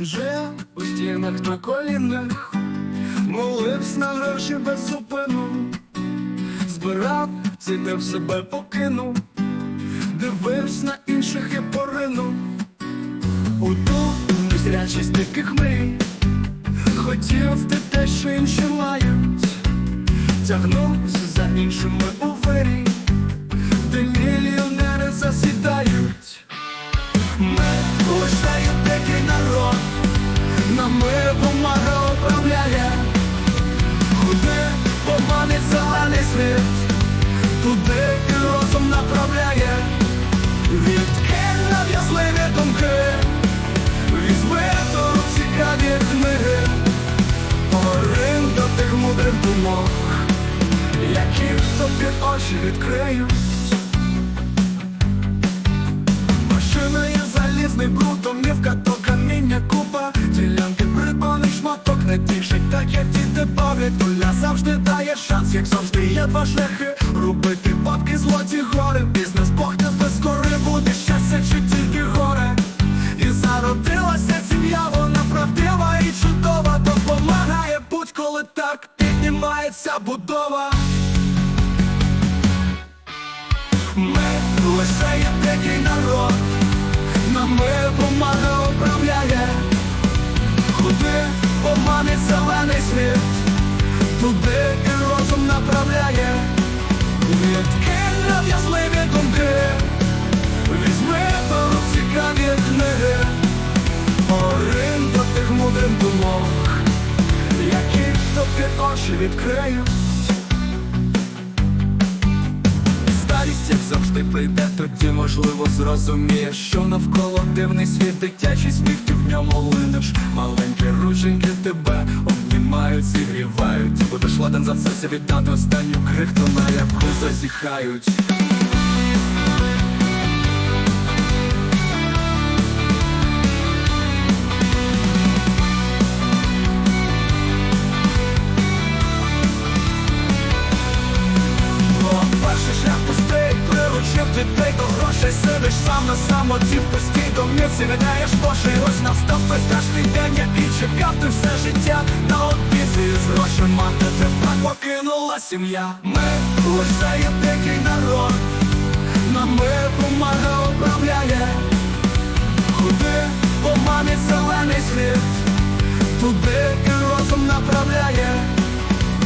Жив у стінах на колінах, молився на гроші без зупину, збирав, цінив себе покинув, дивився на інших і поринув. У ту незрячість таких мрій, хотів ти те, що інші мають, тягнувся за іншими у вирій, де мільйонери засідають. Ми лише такий народ, нам нами бумага управляє, куди поманить зелений світ, туди і розум направляє, відкинь нав'язливі думки, візьми до цікаві книги, порин до тих мудрих думок, які тобі очі відкриють. Машина є залізний бруд, домівка, то не тішить, так як діти бавлять Доля завжди дає шанс, як завжди є два шляхи. Робити бабки, злоті гори Бізнес Бог не без кори буде щастя чи тільки горе. І зародилася сім'я, вона правдива і чудова Допомагає будь-коли так піднімається будова поманить зелений світ, туди і розум направляє, відкинь нав'язливі думки, візьми рук цікаві книги, порин до тих мудрих думок, які тобі очі відкриють. Старість, як завжди прийде, тоді можливо зрозумієш, що навколо дивний світ, дитячий сміх, ти в ньому линеш. Маленькі Будеш ладен за все віддати останню крихту, на яку зазіхають. Дітей до грошей Сидиш сам на самоті в пустій домівці Гадаєш, боже, ось настав той страшний день Який чекав ти все життя на обіці З грошима тебе покинула сім'я. Ми лише є дикий народ. Нами бумага управляє Куди поманить зелений світ? Туди і розум направляє.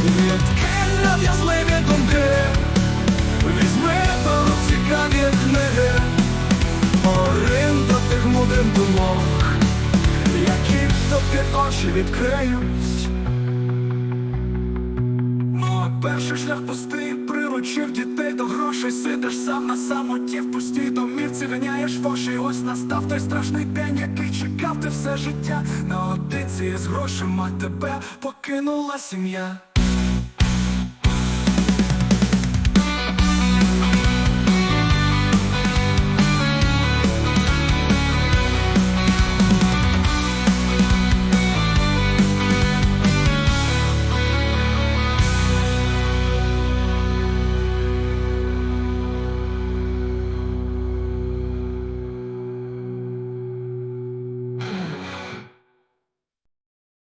Відкинь нав'язливі думки. Візьми рук цікаві книги. Порин до тих мудрих думок Які тобі очі відкриють перший шлях пустий Приручив дітей до грошей. Сидиш сам на самоті в пустій домівці виняєш воші, ось настав той страшний день Який чекав ти все життя. Наодиці з грошима тебе покинула сім'я